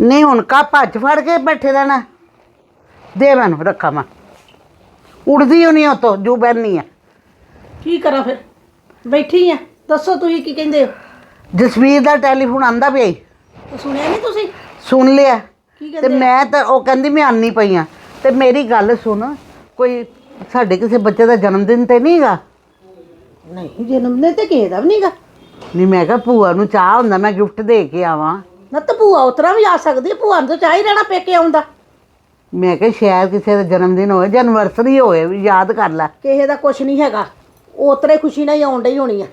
ਨਹੀਂ ਹੁਣ ਕਾ ਭੱਜ ਫੜ ਕੇ ਬੈਠੇ ਰਹਿਣਾ। ਦੇ ਮੈਨੂੰ ਰੱਖਾਂ ਮੈਂ। ਉੜਦੀ ਹੋਣੀ ਉਹ ਤੋਂ ਜੋ ਬੈਣੀ ਆ। ਕੀ ਕਰਾਂ ਫਿਰ? ਬੈਠੀ ਆ। ਦੱਸੋ ਤੁਸੀਂ ਕੀ ਕਹਿੰਦੇ ਹੋ? ਜਸਵੀਰ ਦਾ ਟੈਲੀਫੋਨ ਆਂਦਾ ਪਿਆ ਈ। ਉਹ ਸੁਣਿਆ ਨਹੀਂ ਤੁਸੀਂ? ਸੁਣ ਲਿਆ। ਕੀ ਤੇ ਕਹਿੰਦੇ? ਮੈਂ ਤਾਂ ਉਹ ਕਹਿੰਦੀ ਮੈਂ ਆਨੀ ਪਈ ਆ। ਤੇ ਮੇਰੀ ਗੱਲ ਸੁਣ। ਕੋਈ ਸਾਡੇ ਕਿਸੇ ਬੱਚੇ ਦਾ ਜਨਮ ਦਿਨ ਤੇ ਨਹੀਂਗਾ ਨਹੀਂ ਜਨਮ ਦਿਨ ਤੇ ਕਿਸੇ ਦਾ ਵੀ ਨਹੀਂਗਾ ਨਹੀਂ ਮੈਂ ਕਿਹਾ ਭੂਆ ਨੂੰ ਚਾਹ ਹੁੰਦਾ ਮੈਂ ਗਿਫਟ ਦੇ ਕੇ ਆਵਾਂ। ਨਾ ਤਾਂ ਭੂਆ ਉਤਰਾ ਵੀ ਆ ਸਕਦੀ ਹੈ ਭੂਆ ਨੂੰ ਤਾਂ ਚਾਹ ਹੀ ਰਹਿਣਾ ਪੇਕੇ ਆਉਂਦਾ ਮੈਂ ਕਿਹਾ ਸ਼ਾਇਦ ਕਿਸੇ ਦਾ ਜਨਮ ਦਿਨ ਹੋਵੇ ਜਾਂ ਐਨਵਰਸਰੀ ਹੋਵੇ ਵੀ ਯਾਦ ਕਰ ਲੈ। ਕਿਸੇ ਦਾ ਕੁਝ ਨਹੀਂ ਹੈਗਾ ਉਤਰੇ ਖੁਸ਼ੀ ਨਾਲ ਹੀ ਆਉਣ ਡਈ ਹੋਣੀ ਆ।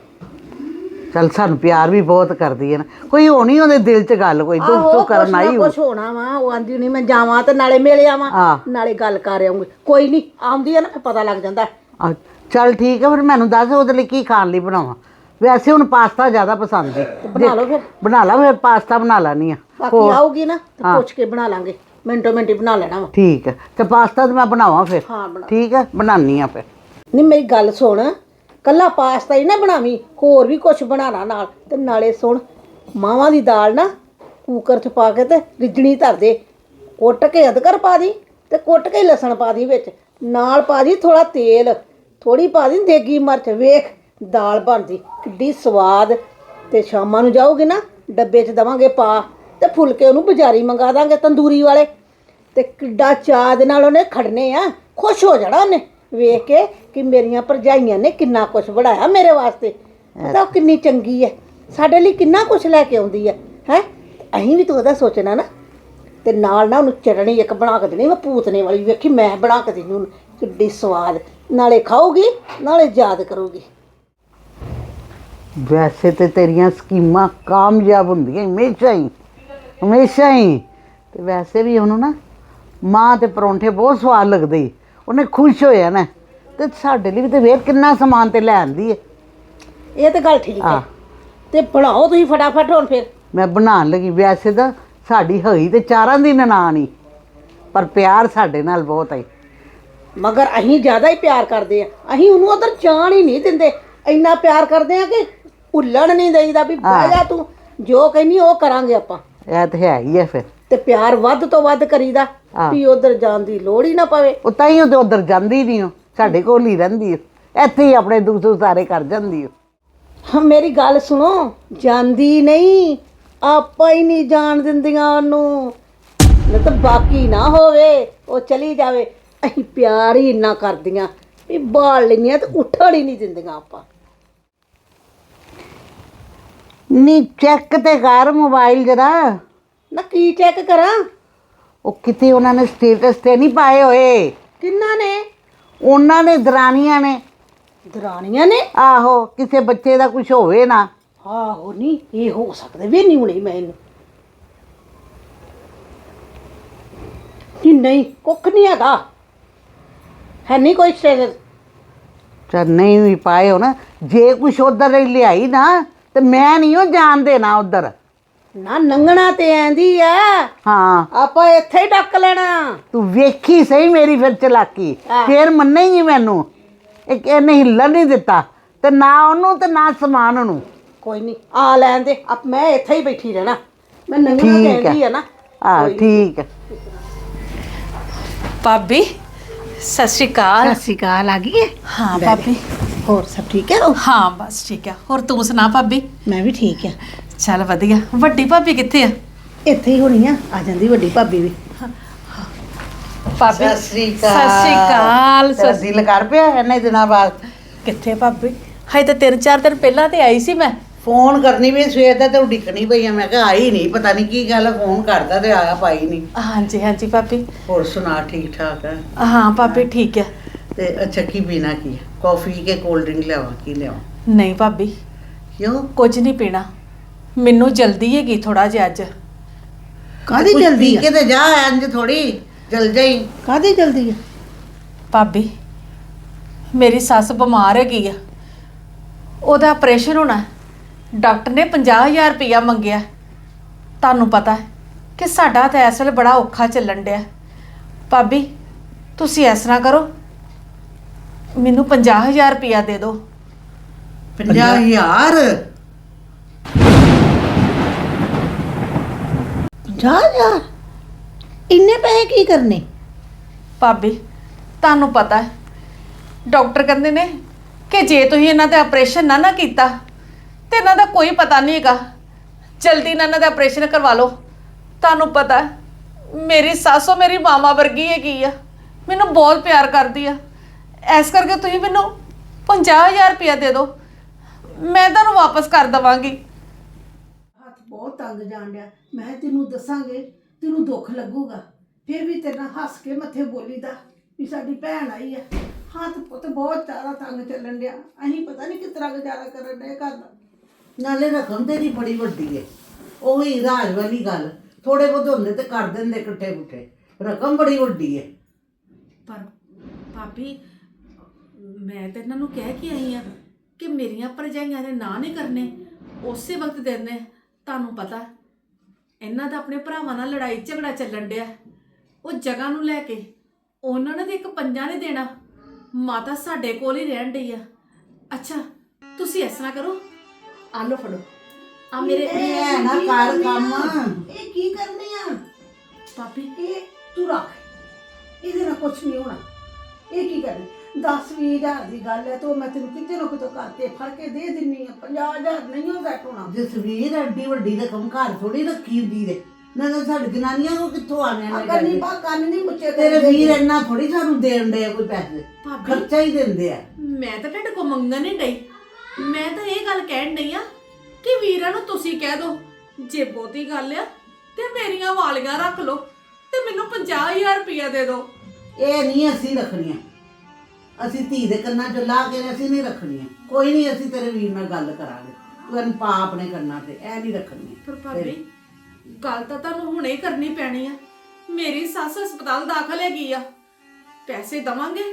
ਚਲ ਸਾਨੂੰ ਪਿਆਰ ਵੀ ਬਹੁਤ ਕਰਦੀ ਹੈ ਨਾ। ਕੋਈ ਹੋਣੀ ਉਹਦੇ ਦਿਲ 'ਚ ਗੱਲ ਕੋਈ ਦੁੱਖ ਸੁੱਖ ਕਰਨ ਆਈ ਹੋਊ। ਕੁਝ ਹੋਣਾ ਵਾ ਉਹ ਆਂਦੀ ਨਹੀਂ ਮੈਂ ਜਾਵਾਂ ਤੇ ਨਾਲੇ ਮਿਲ ਆਵਾਂ ਆਹ। ਨਾਲੇ ਗੱਲ ਕਰ ਆਉਂਗੀ। ਕੋਈ ਨਹੀਂ ਆਉਂਦੀ ਆ ਨਾ ਫਿਰ ਪਤਾ ਲੱਗ ਜਾਂਦਾ। ਆ, ਚੱਲ ਠੀਕ ਹੈ ਫਿਰ ਮੈਨੂੰ ਦੱਸ ਉਹਦੇ ਲਈ ਕੀ ਖਾਣ ਲਈ ਬਣਾਵਾਂ? ਵੈਸੇ ਹੁਣ ਪਾਸਤਾ ਜ਼ਿਆਦਾ ਪਸੰਦ ਹੈ ਬਣਾ ਲਓ ਫਿਰ। ਬਣਾ ਲਾ ਫਿਰ ਪਾਸਤਾ ਬਣਾ ਲੈਣੀ ਆ ਬਾਕੀ ਆਊਗੀ ਨਾ ਤੇ ਹਾਂ। ਪੁੱਛ ਕੇ ਬਣਾ ਲਾਂਗੇ। ਮਿੰਟੋ ਮਿੰਟ ਹੀ ਬਣਾ ਲੈਣਾ ਵਾ। ਠੀਕ ਹੈ। ਤੇ ਪਾਸਤਾ ਤੇ ਮੈਂ ਬਣਾਵਾਂ ਫਿਰ? ਹਾਂ ਬਣਾ। ਠੀਕ ਹੈ ਬਣਾਉਣੀ ਆ ਫਿਰ। ਨਹੀਂ ਮੇਰੀ ਗੱਲ ਸੁਣ। ਕੱਲਾ ਪਾਸਤਾ ਹੀ ਨਾ ਬਣਾਵੀਂ ਹੋਰ ਵੀ ਕੁਝ ਬਣਾਣਾ ਨਾਲ। ਤੇ ਨਾਲੇ ਸੁਣ ਮਾਵਾਂ ਦੀ ਦਾਲ ਨਾ ਕੂਕਰ 'ਚ ਪਾ ਕੇ ਤੇ ਰਿੱਝਣੀ ਧਰ ਦੇ। ਕੁੱਟ ਕੇ ਅਦਕਰ ਪਾ ਦੀ ਤੇ ਕੁੱਟ ਕੇ ਲਸਣ ਪਾ ਦੀ ਵਿੱਚ। ਨਾਲ ਪਾ ਦੀ ਥੋੜਾ ਤੇਲ ਥੋੜੀ ਪਾ ਦੀ ਦੇਗੀ ਮਿਰਚ। ਵੇਖ ਦਾਲ ਬਣਦੀ, ਕਿੱਡੀ ਸਵਾਦ। ਤੇ ਸ਼ਾਮਾਂ ਨੂੰ ਜਾਓਗੇ ਨਾ, ਡੱਬੇ 'ਚ ਦਵਾਂਗੇ ਪਾ, ਤੇ ਫੁਲਕੇ ਉਹਨੂੰ ਬਜ਼ਾਰੀ ਮੰਗਾ ਦਾਂਗੇ, ਤੰਦੂਰੀ ਵਾਲੇ। ਤੇ ਕਿੱਡਾ ਚਾਅ ਦੇ ਨਾਲ ਉਹਨੇ ਖੜਨੇ ਆ, ਖੁਸ਼ ਹੋ ਜਾਣਾ ਉਹਨੇ। ਵੇਖ ਕੇ ਕਿ ਮੇਰੀਆਂ ਭਰਜਾਈਆਂ ਨੇ ਕਿੰਨਾ ਕੁਝ ਬਣਾਇਆ ਮੇਰੇ ਵਾਸਤੇ। ਪਤਾ ਉਹ ਕਿੰਨੀ ਚੰਗੀ ਹੈ ਸਾਡੇ ਲਈ ਕਿੰਨਾ ਕੁਝ ਲੈ ਕੇ ਆਉਂਦੀ ਹੈ ਹੈ? ਅਸੀਂ ਵੀ ਤੂੰ ਉਹਦਾ ਸੋਚਣਾ ਨਾ। ਤੇ ਨਾਲ ਨਾ ਉਹਨੂੰ ਚਟਣੀ ਇੱਕ ਬਣਾ ਕੇ ਦੇਣੀ, ਮੈਂ ਪੂਤਨੇ ਵਾਲੀ ਵੇਖੀ, ਮੈਂ ਬਣਾ ਕੇ ਦੇਣੀ ਉਹਨੂੰ। ਕਿੱਡੀ ਸਵਾਦ। ਨਾਲੇ ਖਾਊਗੀ, ਨਾਲੇ ਯਾਦ ਕਰੂਗੀ। ਵੈਸੇ ਤੇ ਤੇਰੀਆਂ ਸਕੀਮਾਂ ਕਾਮਯਾਬ ਹੁੰਦੀਆਂ ਹਮੇਸ਼ਾ ਹੀ ਹਮੇਸ਼ਾ ਹੀ। ਤੇ ਵੈਸੇ ਵੀ ਉਹਨੂੰ ਨਾ ਮਾਂ ਤੇ ਪਰੌਂਠੇ ਬਹੁਤ ਸਵਾਦ ਲੱਗਦੇ। ਉਹਨੇ ਖੁਸ਼ ਹੋ ਜਾਣਾ ਤੇ ਸਾਡੇ ਲਈ ਵੀ ਤੇ ਵੇਖ ਕਿੰਨਾ ਸਮਾਨ ਤੇ ਲੈ ਆਂਦੀ ਹੈ ਇਹ ਤਾਂ ਗੱਲ ਠੀਕ ਹੈ। ਤੇ ਬਣਾਓ ਤੁਸੀਂ ਫਟਾਫਟ ਹੁਣ ਫਿਰ। ਮੈਂ ਬਣਾਉਣ ਲੱਗੀ। ਵੈਸੇ ਤਾਂ ਸਾਡੀ ਹੋਈ ਤੇ ਚਾਰਾਂ ਦੀ ਨਨਾਣ ਪਰ ਪਿਆਰ ਸਾਡੇ ਨਾਲ ਬਹੁਤ ਹੈ ਮਗਰ ਅਸੀਂ ਜ਼ਿਆਦਾ ਹੀ ਪਿਆਰ ਕਰਦੇ ਆ। ਅਸੀਂ ਉਹਨੂੰ ਉਧਰ ਜਾਣ ਹੀ ਨਹੀਂ ਦਿੰਦੇ। ਇੰਨਾ ਪਿਆਰ ਕਰਦੇ ਆ ਕਿ ਭੁੱਲਣ ਨਹੀਂ ਦੇਈਦਾ ਵੀ ਬਹਿ ਜਾ ਤੂੰ ਜੋ ਕਹਿੰਦੀ ਉਹ ਕਰਾਂਗੇ ਆਪਾਂ। ਇਹ ਤੇ ਹੈ ਹੀ ਹੈ ਫਿਰ। ਤੇ ਪਿਆਰ ਵੱਧ ਤੋਂ ਵੱਧ ਕਰੀਦਾ। ਵੀ ਉਧਰ ਜਾਣ ਦੀ ਲੋੜ ਹੀ ਨਾ ਪਵੇ। ਉਹ ਤਾਂ ਹੀ ਉਹ ਉਧਰ ਜਾਂਦੀ ਨਹੀਂ ਉਹ ਸਾਡੇ ਕੋਲ ਹੀ ਰਹਿੰਦੀ ਉਹ। ਇੱਥੇ ਹੀ ਆਪਣੇ ਦੁੱਖ ਸੁੱਖ ਸਾਰੇ ਕਰ ਜਾਂਦੀ ਉਹ। ਹਾਂ ਮੇਰੀ ਗੱਲ ਸੁਣੋ ਜਾਂਦੀ ਨਹੀਂ ਆਪਾਂ ਹੀ ਨਹੀਂ ਜਾਣ ਦਿੰਦੀਆਂ ਉਹਨੂੰ। ਨਾ ਤਾਂ ਬਾਕੀ ਨਾ ਹੋਵੇ ਉਹ ਚਲੀ ਜਾਵੇ। ਅਸੀਂ ਪਿਆਰ ਹੀ ਇੰਨਾ ਕਰਦੀਆਂ ਵੀ ਬਾਲ ਲੈਂਦੀਆਂ ਤੇ ਉੱਠਣ ਹੀ ਨਹੀਂ ਦਿੰਦੀਆਂ ਆਪਾਂ। ਨਹੀਂ ਚੈੱਕ ਤੇ ਕਰ ਮੋਬਾਈਲ ਜਰਾ। ਨਾ ਕੀ ਚੈੱਕ ਕਰਾਂ? ਉਹ ਕਿਤੇ ਉਹਨਾਂ ਨੇ ਸਟੇਟਸ ਤੇ ਨਹੀਂ ਪਾਏ ਹੋਏ। ਕਿੰਨਾ ਨੇ? ਉਹਨਾਂ ਨੇ ਦਰਾਨੀਆਂ ਨੇ। ਦਰਾਣੀਆਂ ਨੇ? ਆਹੋ ਕਿਸੇ ਬੱਚੇ ਦਾ ਕੁਝ ਹੋਵੇ ਨਾ। ਆਹੋ ਨਹੀਂ ਇਹ ਹੋ ਸਕਦਾ ਵੀ ਨਹੀਂ ਹੁਣੇ ਮੈਨੂੰ। ਨਹੀਂ ਨਹੀਂ ਕੁੱਖ ਨਹੀਂ ਹੈਗਾ। ਹੈ ਨਹੀਂ ਕੋਈ ਸਟੇਟਸ ਚੱਲ ਨਹੀਂ ਵੀ ਪਾਏ ਹੋ ਨਾ ਜੇ ਕੁਝ ਉਧਰ ਲਿਆਈ ਨਾ ਤੇ ਮੈਂ ਨਹੀਂ ਉਹ ਜਾਣ ਦੇਣਾ ਉਧਰ। ਨਾ ਨੰਗਣਾ ਤੇ ਆਂਦੀ ਆ ਹਾਂ। ਆਪਾਂ ਇੱਥੇ ਹੀ ਡੱਕ ਲੈਣਾ। ਤੂੰ ਵੇਖੀ ਸਹੀ ਮੇਰੀ ਫਿਰ ਚਲਾਕੀ। ਹਾਂ। ਫੇਰ ਮੰਨੇਗੀ ਮੈਨੂੰ। ਇੱਕ ਇਹਨੇ ਹਿੱਲਣ ਨਹੀਂ ਦਿੱਤਾ। ਤੇ ਨਾ ਉਹਨੂੰ ਤੇ ਨਾ ਸਮਾਨ ਨੂੰ ਕੋਈ ਨਹੀਂ ਆ ਲੈਣ ਦੇ। ਅਬ ਮੈਂ ਇੱਥੇ ਹੀ ਬੈਠੀ ਰਹਿਣਾ। ਮੈਂ ਨੰਗਣਾ ਤੇ ਠੀਕ ਆਂਦੀ ਹੈ। ਆ ਨਾ। ਆ ਠੀਕ ਹੈ। ਭਾਬੀ ਸਤਿ ਸ਼੍ਰੀ ਅਕਾਲ। ਸਤਿ ਸ਼੍ਰੀ ਅਕਾਲ ਆ ਗਈ ਹੈ? ਹਾਂ ਭਾਬੀ। ਹੋਰ ਸਭ ਠੀਕ ਹੈ? ਹਾਂ ਬਸ ਠੀਕ ਹੈ। ਹੋਰ ਤੂੰ ਸੁਣਾ ਭਾਬੀ? ਮੈਂ ਵੀ ਠੀਕ ਹੈ। ਚੱਲ ਵਧੀਆ। ਵੱਡੀ ਭਾਬੀ ਕਿੱਥੇ ਆ? ਇੱਥੇ ਹੀ ਹੋਣੀ ਆ। ਆ ਜਾਂਦੀ ਵੱਡੀ ਭਾਬੀ ਵੀ। ਭਾਬੀ ਸਤਿ ਸ੍ਰੀ ਅਕਾਲ। ਸਤਿ ਸ਼੍ਰੀ ਅਕਾਲ। ਤੇਰਾ ਸਤਿ- ਦਿਲ ਕਰ ਪਿਆ ਇੰਨੇ ਦਿਨਾਂ ਬਾਅਦ? ਕਿੱਥੇ ਭਾਬੀ? ਹਾਏ ਤਾਂ ਤਿੰਨ ਚਾਰ ਦਿਨ ਪਹਿਲਾਂ ਤੇ ਆਈ ਸੀ ਮੈਂ। ਫੋਨ ਕਰਨੀ ਵੀ ਸਵੇਰ ਦਾ ਤੇ ਉਡੀਕਣੀ ਪਈ ਆ। ਮੈਂ ਕਿਹਾ ਆਈ ਨਹੀਂ ਪਤਾ ਨਹੀਂ ਕੀ ਗੱਲ ਫੋਨ ਕਰਦਾ ਤੇ ਆਇਆ ਪਾਈ ਨਹੀਂ। ਹਾਂਜੀ ਹਾਂਜੀ ਭਾਬੀ। ਹੋਰ ਸੁਣਾ ਠੀਕ ਠਾਕ ਹੈ ਹਾਂ ਭਾਬੀ ਠੀਕ ਹੈ ਤੇ ਅੱਛਾ ਕੀ ਪੀਣਾ ਕੀ ਹੈ ਕਾਫੀ ਕੇ ਕੋਲਡ ਡਰਿੰਕ ਲਿਆਵਾਂ ਕੀ ਲਿਆਵਾਂ? ਨਹੀਂ ਭਾਬੀ। ਕਿਉਂ? ਕੁਝ ਨਹੀਂ ਪੀਣਾ। ਮੈਨੂੰ ਜਲਦੀ ਹੈਗੀ ਥੋੜਾ ਜਿਹਾ ਅੱਜ। ਕਾਦੀ ਕੁਛ ਜਲਦੀ ਪੀ ਆ? ਕੇ ਤੇ ਜਾ ਇੰਜ ਥੋੜੀ ਜਲ ਜਾਈ। ਕਾਦੀ ਜਲਦੀ ਆ? ਭਾਬੀ ਮੇਰੀ ਸੱਸ ਬਿਮਾਰ ਹੈਗੀ ਆ। ਉਹਦਾ ਆਪਰੇਸ਼ਨ ਹੋਣਾ। ਡਾਕਟਰ ਨੇ 50000 ਰੁਪਇਆ ਮੰਗਿਆ। ਤੁਹਾਨੂੰ ਪਤਾ ਹੈ ਕਿ ਸਾਡਾ ਤਾਂ ਇਸ ਵੇਲੇ ਬੜਾ ਔਖਾ ਚੱਲਣ ਡਿਆ। ਭਾਬੀ ਤੁਸੀਂ ਇਸ ਤਰ੍ਹਾਂ ਕਰੋ। ਮੈਨੂੰ 50000 ਰੁਪਇਆ ਦੇ ਦਿਓ 50000 50000 ਇੰਨੇ ਪੈਸੇ ਕੀ ਕਰਨੇ? ਭਾਬੀ ਤੁਹਾਨੂੰ ਪਤਾ ਹੈ ਡਾਕਟਰ ਕਹਿੰਦੇ ਨੇ ਕਿ ਜੇ ਤੁਸੀਂ ਇਹਨਾਂ ਦਾ ਆਪਰੇਸ਼ਨ ਨਾ ਨਾ ਕੀਤਾ ਤੇ ਇਹਨਾਂ ਦਾ ਕੋਈ ਪਤਾ ਨਹੀਂ ਹੈਗਾ। ਜਲਦੀ ਨਾਲ ਇਹਨਾਂ ਦਾ ਆਪਰੇਸ਼ਨ ਕਰਵਾ ਲਓ। ਤੁਹਾਨੂੰ ਪਤਾ ਹੈ, ਮੇਰੀ ਸੱਸੋ ਮੇਰੀ ਮਾਮਾ ਵਰਗੀ ਹੈਗੀ ਆ। ਮੈਨੂੰ ਬਹੁਤ ਪਿਆਰ ਕਰਦੀ ਆ। ਐਸ ਕਰਕੇ ਤੁਸੀਂ ਮੈਨੂੰ 50000 ਰੁਪਇਆ ਦੇ ਦਿਓ। ਮੈਂ ਤੁਹਾਨੂੰ ਵਾਪਸ ਕਰ ਦਵਾਂਗੀ। ਹੱਥ ਬਹੁਤ ਤੰਗ ਜਾਣ ਡਿਆ। ਮੈਂ ਕਿਹਾ ਤੈਨੂੰ ਦੱਸਾਂਗੇ ਤੈਨੂੰ ਦੁੱਖ ਲੱਗੂਗਾ। ਫਿਰ ਵੀ ਤੇਰੇ ਨਾਲ ਹੱਸ ਕੇ ਮੱਥੇ ਬੋਲੀਦਾ ਵੀ ਸਾਡੀ ਭੈਣ ਆਈ ਹੈ ਹੱਥ ਪੁੱਤ ਬਹੁਤ ਜ਼ਿਆਦਾ ਤੰਗ ਚੱਲਣ ਡਿਆ। ਅਸੀਂ ਪਤਾ ਨਹੀਂ ਕਿਸ ਤਰ੍ਹਾਂ ਗੁਜ਼ਾਰਾ ਕਰਨ ਡਏ ਘਰ ਦਾ। ਨਾਲੇ ਰਕਮ ਤੇਰੀ ਬੜੀ ਵੱਡੀ ਹੈ ਉਹੀ ਰਾਜ ਵਾਲੀ ਗੱਲ। ਥੋੜੇ ਬਹੁਤ ਹੁੰਦੇ ਤੇ ਕਰ ਦਿੰਦੇ ਇਕੱਠੇ ਪੁੱਠੇ ਰਕਮ ਬੜੀ ਵੱਡੀ ਹੈ ਪਰ ਭਾਬੀ ਮੈਂ ਤਾਂ ਇਹਨਾਂ ਨੂੰ ਕਹਿ ਕੇ ਆਈ ਆ ਕਿ ਮੇਰੀਆਂ ਭਰਜਾਈਆਂ ਨੇ ਨਾ ਨਹੀਂ ਕਰਨੇ ਉਸੇ ਵਕਤ ਦੇਣੇ ਤੁਹਾਨੂੰ ਪਤਾ ਇਹਨਾਂ ਦਾ ਆਪਣੇ ਭਰਾਵਾਂ ਨਾਲ ਲੜਾਈ ਝਗੜਾ ਚੱਲਣ ਡਿਆ। ਉਹ ਜਗ੍ਹਾ ਨੂੰ ਲੈ ਕੇ ਉਹਨਾਂ ਨੇ ਤੇ ਇੱਕ ਪੰਜਾ ਨਹੀਂ ਦੇਣਾ ਮਾਤਾ ਸਾਡੇ ਕੋਲ ਹੀ ਰਹਿਣ ਡਈ ਆ। ਅੱਛਾ ਤੁਸੀਂ ਇਸ ਤਰ੍ਹਾਂ ਕਰੋ ਆ ਫੜੋ। ਆ ਮੇਰੇ ਇਹ ਨਾ ਕਰ ਕੰਮ। ਇਹ ਕੀ ਕਰਨੇ ਆ? ਭਾਬੀ। ਇਹ ਤੂੰ ਰੱਖ। ਇਹਦੇ ਨਾਲ ਕੁਝ ਨਹੀਂ ਹੋਣਾ। ਇਹ ਕੀ ਕਰਨੇ? 10 ਹਜ਼ਾਰ ਦੀ ਗੱਲ ਹੈ ਤਾਂ ਮੈਂ ਤੈਨੂੰ ਕਿਤੇ ਨਾ ਕਿਤੇ ਕਰਕੇ ਫੜ ਕੇ ਦੇ ਦਿੰਨੀ ਆ। 50000 ਨਹੀਂ ਹੋ ਸੈੱਟ ਹੋਣਾ। ਜਸਵੀਰ ਐਡੀ ਵੱਡੀ ਰਕਮ ਘਰ ਥੋੜੀ ਰੱਖੀ ਹੁੰਦੀ ਦੇ ਨਾ ਤਾਂ ਸਾਡੀ ਜਨਾਨੀਆਂ ਕੋ ਕਿੱਥੋਂ ਆਣੇ ਨੇ ਅਗਰ ਨਹੀਂ ਪੈਸੇ? ਬਾ ਕੰਨ ਨਹੀਂ ਮੁੱਚੇ ਤੇਰੇ ਵੀਰ ਇੰਨਾ ਥੋੜੀ ਸਾਨੂੰ ਦੇਣ ਦੇ ਕੋਈ ਪੈਸੇ। ਭਾਬੀ। ਖਰਚਾ ਹੀ ਦਿੰਦੇ ਆ। ਮੈਂ ਤਾਂ ਤੁਹਾਡੇ ਕੋ ਮੰਗਣ ਨਹੀਂ ਡਈ। ਮੈਂ ਤਾਂ ਇਹ ਗੱਲ ਕਹਿਣ ਡਈ ਆ ਕਿ ਵੀਰਾਂ ਨੂੰ ਤੁਸੀਂ ਕਹਿ ਦਿਓ ਜੇ ਬਹੁਤੀ ਗੱਲ ਆ ਤੇ ਮੇਰੀਆਂ ਵਾਲੀਆਂ ਰੱਖ ਲਓ ਤੇ ਮੈਨੂੰ 50000 ਰੁਪਇਆ ਦੇ ਦਿਓ ਇਹ ਨਹੀਂ ਅਸੀਂ ਰੱਖਣੀਆਂ। ਅਸੀਂ ਧੀ ਦੇ ਕੰਨਾਂ 'ਚ ਲਾ ਕੇ ਅਸੀਂ ਨਹੀਂ ਰੱਖਣੀਆਂ। ਕੋਈ ਨਹੀਂ, ਅਸੀਂ ਤੇਰੇ ਵੀਰ ਨਾਲ ਗੱਲ ਕਰਾਂਗੇ। ਤੂੰ ਇਹਨੂੰ ਪਾ ਆਪਣੇ ਕੰਨਾਂ ਤੇ ਇਹ ਨਹੀਂ ਰੱਖਣੀਆਂ ਪਰ ਭਾਬੀ, ਗੱਲ ਤਾਂ ਤੁਹਾਨੂੰ ਹੁਣੇ ਹੀ ਕਰਨੀ ਪੈਣੀ ਆ। ਮੇਰੀ ਸੱਸ ਹਸਪਤਾਲ ਦਾਖਲ ਹੈਗੀ ਆ। ਪੈਸੇ ਦਵਾਂਗੇ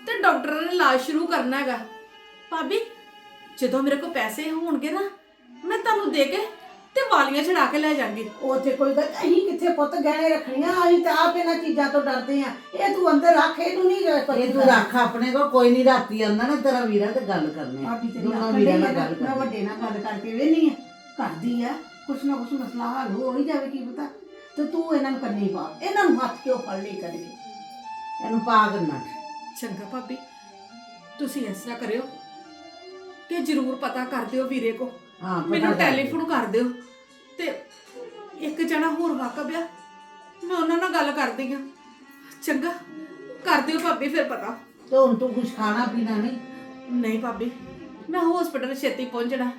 ਤੇ ਡਾਕਟਰ ਨੇ ਇਲਾਜ ਸ਼ੁਰੂ ਕਰਨਾ ਹੈਗਾ। ਭਾਬੀ, ਜਦੋਂ ਮੇਰੇ ਕੋਲ ਪੈਸੇ ਹੋਣਗੇ ਨਾ, ਮੈਂ ਤੁਹਾਨੂੰ ਦੇ ਕੇ ਤੇ ਵਾਲੀਆਂ ਛਡਾ ਕੇ ਲੈ ਜਾਵਾਂਗੀ ਉਹ ਤੇ ਕੋਈ ਗੱਲ ਅਸੀਂ ਕਿੱਥੇ ਪੁੱਤ ਗਹਿਣੇ ਰੱਖਣੀਆਂ? ਅਸੀਂ ਤਾਂ ਆਪ ਇਹਨਾਂ ਚੀਜ਼ਾਂ ਤੋਂ ਡਰਦੇ ਆ ਇਹ ਤੂੰ ਅੰਦਰ ਰੱਖ ਇਹਨੂੰ ਨਹੀਂ ਇਹ ਤੂੰ ਰੱਖ ਆਪਣੇ ਕੋਲ ਕੋਈ ਨਹੀਂ ਰਾਤੀ ਆਂਦਾ ਨਾ ਤੇਰਾ ਵੀਰਾ ਤੇ ਗੱਲ ਕਰਨੇ ਭਾਬੀ ਤੇਰੀ ਦੋਨਾਂ ਆਖਣ ਵੀਰਾਂ ਡਈ ਆ ਨਾਲ ਨਾ, ਗੱਲ ਮੈਂ ਕਰਨੀ ਵੱਡੇ ਨਾਲ ਗੱਲ ਕਰਕੇ ਵੇਨੀ ਆ ਕਰਦੀ ਆ ਕੁਛ ਨਾ ਕੁਛ ਮਸਲਾ ਹੱਲ ਹੋ ਹੀ ਜਾਵੇ ਕੀ ਪਤਾ। ਤੇ ਤੂੰ ਇਹਨਾਂ ਨੂੰ ਕੰਨੀ ਪਾ ਇਹਨਾਂ ਨੂੰ ਹੱਥ ਕਿਉਂ ਫੜ ਲਈ ਕਦੇ ਇਹਨੂੰ ਪਾ ਕਰਨਾ ਚੰਗਾ ਭਾਬੀ ਤੁਸੀਂ ਇਸ ਤਰ੍ਹਾਂ ਕਰਿਓ ਕਿ ਜਰੂਰ ਪਤਾ ਕਰ ਦਿਓ ਵੀਰੇ ਕੋ। ਹਾਂ ਪਤਾ ਮੈਨੂੰ ਕਰ। ਟੈਲੀਫੋਨ ਕਰ ਦਿਓ। ਤੇ ਇੱਕ ਜਣਾ ਹੋਰ ਵਾਕਬ ਆ। ਮੈਂ ਉਹਨਾਂ ਨਾਲ ਗੱਲ ਕਰਦੀ ਆ। ਚੰਗਾ ਕਰ ਦਿਓ ਭਾਬੀ ਫਿਰ ਪਤਾ। ਤੇ ਹੁਣ ਤੂੰ ਕੁਝ ਖਾਣਾ ਪੀਣਾ ਨਹੀਂ? ਨਹੀਂ ਭਾਬੀ ਮੈਂ ਹਸਪੀਟਲ ਛੇਤੀ ਪਹੁੰਚਣਾ।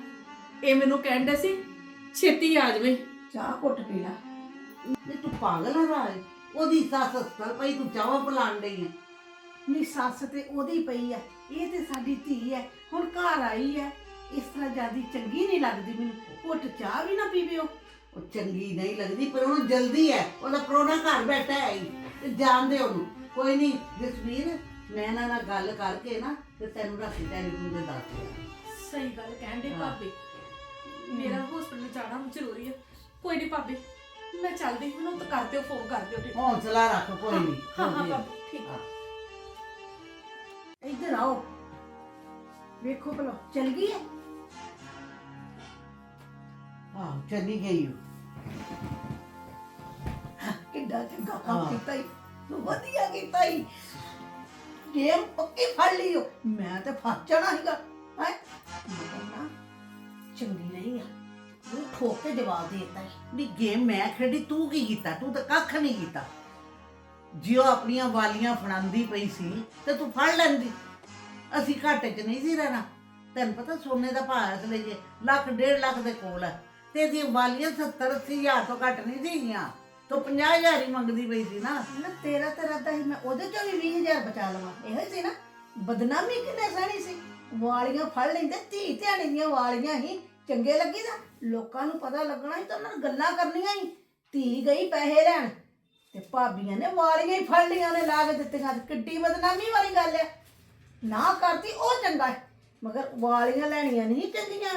ਇਹ ਮੈਨੂੰ ਕਹਿੰਦੇ ਸੀ ਛੇਤੀ ਆ ਜਾਵੇ। ਚਾਹ ਘੁੱਟ ਪੀ ਲੈ। ਨਹੀਂ ਤੂੰ ਪਾਗਲ ਹੈ ਰਾਜ। ਉਹਦੀ ਸੱਸ ਹਸਪਤਾਲ ਪਈ ਤੂੰ ਚਾਵਾ ਪਲਾਣ ਡਈ ਹੈ ਨੀ ਸੱਸ ਤੇ ਉਹਦੀ ਪਈ ਆ। ਇਹ ਤੇ ਸਾਡੀ ਧੀ ਹੈ ਹੁਣ ਘਰ ਆਈ ਹੈ ਇਸ ਤਰ੍ਹਾਂ ਜਿਆਦੀ ਚੰਗੀ ਨਹੀਂ ਲੱਗਦੀ ਮੈਨੂੰ। ਘੁੱਟ ਚਾਹ ਵੀ ਨਾ ਪੀਵੇ ਉਹ ਚੰਗੀ ਨਹੀਂ ਲੱਗਦੀ ਪਰ ਉਹਨੂੰ ਜਲਦੀ ਹੈ। ਉਹਦਾ ਪ੍ਰੋਣਾ ਘਰ ਬੈਠਾ ਹੈ ਹੀ। ਤੇ ਜਾਣਦੇ ਉਹਨੂੰ। ਕੋਈ ਨਹੀਂ ਜਸਵੀਰ ਮੈਂ ਇਹਨਾਂ ਨਾਲ ਗੱਲ ਕਰਕੇ ਨਾ ਤੇ ਤੈਨੂੰ ਰਾਤੀ ਟੈਲੀਫੋਨ ਤੇ ਦੱਸ ਦਿਆਂ। ਸਹੀ ਗੱਲ ਕਹਿੰਦੇ ਹਾਂ। ਭਾਬੀ। ਮੇਰਾ ਹਸਪੀਟਲ ਜਾਣਾ ਜ਼ਰੂਰੀ ਹੈ ਕੋਈ ਨਹੀਂ ਭਾਬੀ ਮੈਂ ਚੱਲਦੀ ਮੈਨੂੰ ਤਾਂ ਕਰ ਦਿਓ ਫੋਨ ਕਰ ਦਿਓ ਠੀਕ ਹੌਂਸਲਾ ਰੱਖ ਕੋਈ ਨਹੀਂ। ਹਾਂ ਹਾਂ ਭਾਬੀ ਠੀਕ ਹਾਂ। ਇੱਧਰ ਆਓ। ਵੇਖੋ ਭਲਾ ਚਲ ਗਈ ਹੈ? ਹਾਂ ਚਲੀ ਗਈ ਉਹ। ਕਿੱਡਾ ਚੰਗਾ ਕੰਮ ਹਾਂ। ਕੀਤਾ ਈ ਤੂੰ ਵਧੀਆ ਕੀਤਾ ਈ। ਗੇਮ ਪੱਕੀ ਫੜ ਲਈ ਓ। ਮੈਂ ਤੇ ਫਸ ਜਾਣਾ ਸੀਗਾ ਹੈ। ਚੰਗੀ ਨਹੀਂ ਆ। ਉਹ ਠੋਕ ਕੇ ਜਵਾਬ ਦੇ ਦਿੱਤਾ ਈ। ਨਹੀਂ ਗੇਮ ਮੈਂ ਖੇਡੀ ਤੂੰ ਕੀ ਕੀਤਾ? ਤੂੰ ਤਾਂ ਕੱਖ ਨਹੀਂ ਕੀਤਾ। ਜਿਉ ਆਪਣੀਆਂ ਵਾਲੀਆਂ ਫੜਾਂਦੀ ਪਈ ਸੀ ਤੇ ਤੂੰ ਫੜ ਲੈਂਦੀ। ਅਸੀਂ ਘਾਟੇ 'ਚ ਨਹੀਂ ਸੀ ਰਹਿਣਾ। ਤੈਨੂੰ ਪਤਾ ਸੋਨੇ ਦਾ ਭਾਅ ਇਸ ਲਈ ਲੱਖ ਡੇਢ ਲੱਖ ਦੇ ਕੋਲ ਹੈ। ਤੇ ਇਹਦੀ ਵਾਲੀਆਂ 70 80 ਹਜ਼ਾਰ ਤੋਂ ਘੱਟ ਨਹੀਂ ਸੀਗੀਆਂ। ਤੂੰ 50 ਹਜ਼ਾਰ ਹੀ ਮੰਗਦੀ ਪਈ ਸੀ ਨਾ। ਨਾ, ਤੇਰਾ ਤਾਂ ਇਰਾਦਾ ਸੀ ਮੈਂ ਉਹਦੇ ਚੋਂ ਵੀ 20000 ਬਚਾ ਲਵਾਂ। ਇਹੋ ਹੀ ਸੀ ਨਾ, ਬਦਨਾਮੀ ਕਿੰਨੇ ਸਹਿਣੀ ਸੀ। ਵਾਲੀਆਂ ਫੜ ਲੈਂਦੇ, ਧੀ ਧਿਆਣੀ ਦੀਆਂ ਵਾਲੀਆਂ ਹੀ, ਚੰਗੇ ਲੱਗੀ ਦਾ ਲੋਕਾਂ ਨੂੰ ਪਤਾ ਲੱਗਣਾ ਸੀ ਤਾਂ ਉਹਨਾਂ ਨੇ ਗੱਲਾਂ ਕਰਨੀਆਂ ਹੀ। ਧੀ ਗਈ ਪੈਸੇ ਲੈਣ, ਤੇ ਭਾਬੀਆਂ ਨੇ ਵਾਲੀਆਂ ਹੀ ਫੜ ਲਈਆਂ ਨੇ, ਲਾ ਕੇ ਦਿੱਤੀਆਂ। ਤੇ ਕਿੱਡੀ ਬਦਨਾਮੀ ਵਾਲੀ ਗੱਲ ਹੈ ਨਾ ਕਰਤੀ ਉਹ ਚੰਗਾ ਹੈ। ਮਗਰ ਵਾਲੀਆਂ ਲੈਣੀਆਂ ਨਹੀਂ ਚੰਗੀਆਂ।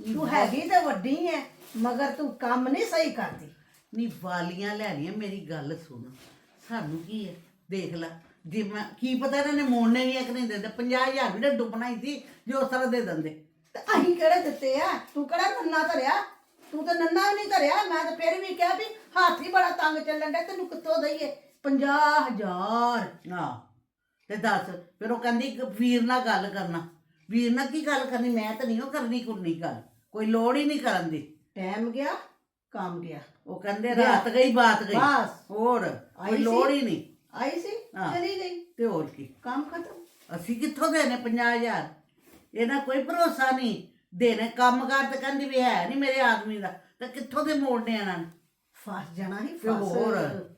ਤੂੰ ਹੈਗੀ ਤੇ ਵੱਡੀ ਹੈ ਮਗਰ ਤੂੰ ਕੰਮ ਨਹੀਂ ਸਹੀ ਕਰਦੀ। ਨਹੀਂ ਵਾਲੀਆਂ ਲੈਣੀਆਂ ਮੇਰੀ ਗੱਲ ਸੁਣ। ਸਾਨੂੰ ਕੀ ਹੈ? ਦੇਖ ਲੈ ਜੇ ਮੈਂ ਕੀ ਪਤਾ ਇਹਨਾਂ ਨੇ ਮੋੜਨੇ ਵੀ ਇੱਕ ਨਹੀਂ ਦਿੰਦੇ? 50000 ਵੀ ਡੱਡੂ ਬਣਾਈ ਸੀ ਜੋ ਉਸ ਤਰ੍ਹਾਂ ਦੇ ਦਿੰਦੇ। ਤੇ ਅਸੀਂ ਕਿਹੜੇ ਦਿੱਤੇ ਆ? ਤੂੰ ਕਿਹੜਾ ਨੰਨਾ ਧਰਿਆ? ਤੂੰ ਤਾਂ ਨੰਨਾ ਵੀ ਨਹੀਂ ਧਰਿਆ। ਮੈਂ ਤਾਂ ਫਿਰ ਵੀ ਕਿਹਾ ਵੀ ਹੱਥ ਹੀ ਬੜਾ ਤੰਗ ਚੱਲਣ ਡਿਆ ਤੈਨੂੰ ਕਿੱਥੋਂ ਦਈਏ? 50000 ਹਾਂ ਤੇ ਦੱਸ ਫਿਰ ਉਹ ਕਹਿੰਦੀ ਵੀਰ ਨਾਲ ਗੱਲ ਕਰਨਾ। ਵੀਰ ਨਾਲ ਕੀ ਗੱਲ ਕਰਨੀ? ਮੈਂ ਤਾਂ ਨਹੀਂ ਉਹ ਕਰਨੀ ਕੁਰਨੀ ਗੱਲ। ਕੋਈ ਲੋੜ ਹੀ ਨਹੀਂ ਕਰਨ ਦੀ। ਟਾਈਮ ਗਿਆ ਕੰਮ ਗਿਆ। ਉਹ ਕਹਿੰਦੇ ਰਾਤ ਗਈ ਬਾਤ ਗਈ। ਬਸ। ਹੋਰ ਆਈ ਕੋਈ ਸੀ? ਲੋੜ ਹੀ ਨਹੀਂ। ਆਈ ਸੀ ਹਾਂ। ਚਲੀ ਗਈ। ਤੇ ਹੋਰ ਕੀ? ਕੰਮ ਖਤਮ। ਅਸੀਂ ਕਿੱਥੋਂ ਦੇਣੇ 50000 ਇਹਨਾਂ ਕੋਈ ਭਰੋਸਾ ਨਹੀਂ। ਦੇਣੇ ਕੰਮਕਾਰ ਤਾਂ ਕਹਿੰਦੀ ਵੀ ਹੈ ਨਹੀਂ ਮੇਰੇ ਆਦਮੀ ਦਾ। ਤਾਂ ਕਿੱਥੋਂ ਦੇ ਮੋੜਨੇ ਇਹਨਾਂ ਨੇ? ਫਸ ਜਾਣਾ ਹੀ ਤੇ ਫਸ। ਹੋਰ।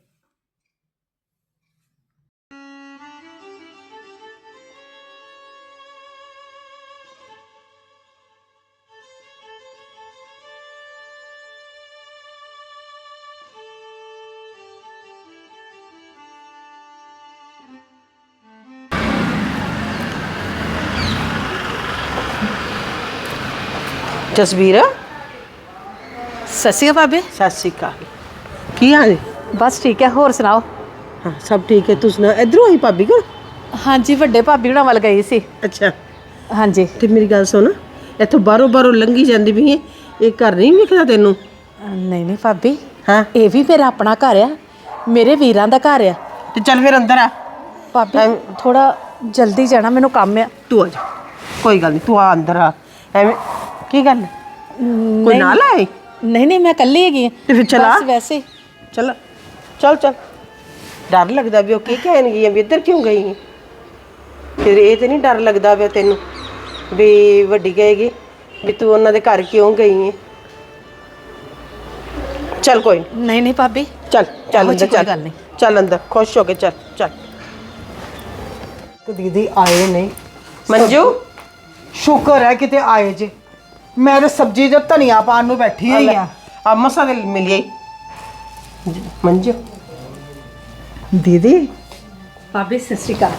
ਜਸਵੀਰ ਸਤਿ ਸ਼੍ਰੀ ਅਕਾਲ ਭਾਬੀ। ਸਤਿ ਸ਼੍ਰੀ ਅਕਾਲ। ਕੀ ਹਾਲ ਹੈ? ਬਸ ਠੀਕ ਹੈ ਹੋਰ ਸੁਣਾਓ? ਹਾਂ ਸਭ ਠੀਕ ਹੈ ਤੂੰ ਸੁਣਾ ਇਧਰੋਂ ਆਈ ਭਾਬੀ ਕੋਲ? ਹਾਂਜੀ ਵੱਡੇ ਭਾਬੀ ਹੁਣਾਂ ਵੱਲ ਗਈ ਸੀ। ਅੱਛਾ। ਹਾਂਜੀ। ਤੇ ਮੇਰੀ ਗੱਲ ਸੁਣ ਇੱਥੋਂ ਬਾਹਰੋਂ ਬਾਹਰੋਂ ਲੰਘੀ ਜਾਂਦੀ ਵੀ ਹੈ ਇਹ ਘਰ ਨਹੀਂ ਵਿਖਦਾ ਤੈਨੂੰ? ਨਹੀਂ ਨਹੀਂ ਭਾਬੀ ਹਾਂ। ਇਹ ਵੀ ਮੇਰਾ ਆਪਣਾ ਘਰ ਆ ਮੇਰੇ ਵੀਰਾਂ ਦਾ ਘਰ ਆ। ਤੇ ਚੱਲ ਫਿਰ ਅੰਦਰ ਆ। ਭਾਬੀ ਥੋੜਾ ਜਲਦੀ ਜਾਣਾ ਮੈਨੂੰ ਕੰਮ ਆ। ਤੂੰ ਆ ਜਾ। ਕੋਈ ਗੱਲ ਨਹੀਂ ਤੂੰ ਆ ਅੰਦਰ ਆ। ਐਵੇਂ ਕੀ ਗੱਲ? ਕੋਈ ਨਾਲ ਆਏ ਨਹੀਂ ਨਹੀਂ ਮੈਂ ਇਕੱਲੀ ਹੈਗੀ ਹਾਂ। ਤੇ ਫਿਰ ਚਲਾ। ਬਸ ਵੈਸੇ ਹੀ। ਚੱਲ ਚੱਲ ਚੱਲ ਡਰ ਲੱਗਦਾ ਵੀ ਉਹ ਕੀ ਕਹਿਣਗੀ ਵੀ ਇੱਧਰ ਕਿਉਂ ਗਈ ਹੈ? ਫਿਰ ਇਹ ਤੇ ਨਹੀਂ ਡਰ ਲੱਗਦਾ ਵੀ ਤੈਨੂੰ ਵੀ ਵੱਡੀ ਕਹੇਗੀ ਵੀ ਤੂੰ ਉਹਨਾਂ ਦੇ ਘਰ ਕਿਉਂ ਗਈ ਹੈ ਚੱਲ ਕੋਈ ਨੀ, ਨਹੀਂ ਨਹੀਂ ਭਾਬੀ ਚੱਲ ਚੱਲ ਇਹੋ ਅੰਦਰ ਜਿਹੀ ਕੋਈ ਚੱਲ ਗੱਲ ਨਹੀਂ। ਚੱਲ ਅੰਦਰ ਖੁਸ਼ ਹੋ ਕੇ ਚੱਲ ਚੱਲ ਤੇ ਦੀਦੀ ਆਏ ਨਹੀਂ ਮੰਜੂ ਸ਼ੁਕਰ ਹੈ ਕਿਤੇ ਆਏ ਜੇ ਮੈਂ ਤੇ ਸਬਜ਼ੀ ਜੋ ਧਨੀਆ ਪਾਣ ਨੂੰ ਬੈਠੀ ਹੋਈ ਆ। ਆ ਮਸਾ ਦੇ ਮਿਲੀ ਮੰਜੂ ਦੀਦੀ। ਭਾਬੀ ਸਤਿ ਸ਼੍ਰੀ ਅਕਾਲ।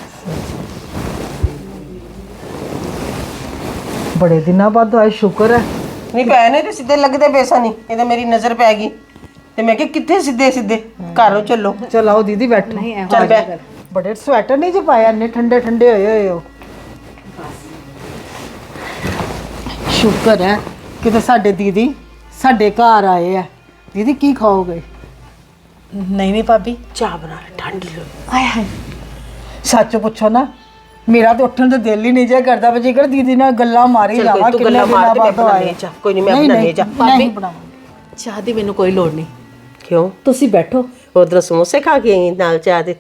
ਬੜੇ ਦਿਨਾਂ ਬਾਅਦ ਆਏ ਸ਼ੁਕਰ ਹੈ। ਨਹੀਂ ਭੈਣ ਤੇ ਸਿੱਧੇ ਲੱਗਦੇ ਪੈਸਾ ਨਹੀਂ। ਇਹ ਤਾਂ ਮੇਰੀ ਨਜ਼ਰ ਪੈ ਗਈ। ਤੇ ਮੈਂ ਕਿਹਾ ਕਿੱਥੇ ਸਿੱਧੇ ਸਿੱਧੇ? ਘਰੋਂ ਚੱਲੋ। ਚਲ ਆਓ ਦੀਦੀ ਬੈਠੋ। ਚੱਲ ਬੈ। ਬੜੇ ਸਵੈਟਰ ਨਹੀਂ ਜੇ ਪਾਇਆ ਇੰਨੇ ਠੰਡੇ ਠੰਡੇ ਹੋਏ ਹੋਏ ਹੋ। ਸ਼ੁਕਰ ਹੈ ਕਿਤੇ ਸਾਡੇ ਦੀਦੀ ਸਾਡੇ ਘਰ ਆਏ ਆ। ਦੀਦੀ ਕੀ ਖਾਓਗੇ? ਨਹੀਂ ਨਹੀਂ ਭਾਬੀ। ਚਾਹ ਬਣਾ ਲੈ ਠੰਡ ਲੋ ਆਏ ਹਾਏ। ਸੱਚ ਪੁੱਛੋ ਨਾ ਮੇਰਾ ਤਾਂ ਉੱਠਣ ਦਾ ਦਿਲ ਹੀ ਨਹੀਂ ਜੇ ਕਰਦਾ ਵੀ ਜੇਕਰ ਦੀਦੀ ਨਾਲ ਗੱਲਾਂ ਮਾਰੀ ਚੱਲ ਜਾਵਾਂ ਤੂੰ ਕਿੰਨੇ ਗੱਲਾਂ ਮਾਰ ਮੈਂ ਬਣਾਉਂਦੀ ਆਏ। ਹਾਂ ਚਾਹ। ਕੋਈ ਨਹੀਂ, ਮੈਂ ਬਣਾਉਂਦੀ ਹਾਂ ਚਾਹ। ਬਣਾਵਾਂਗੀ ਚਾਹ ਦੀ ਮੈਨੂੰ ਕੋਈ ਲੋੜ ਨਹੀਂ। ਕਿਉਂ? ਤੁਸੀਂ ਬੈਠੋ। ਉਧਰ ਸਮੋਸੇ ਖਾ ਕੇ ਆਈ ਨਾਲ ਚਾਹ ਦੇ।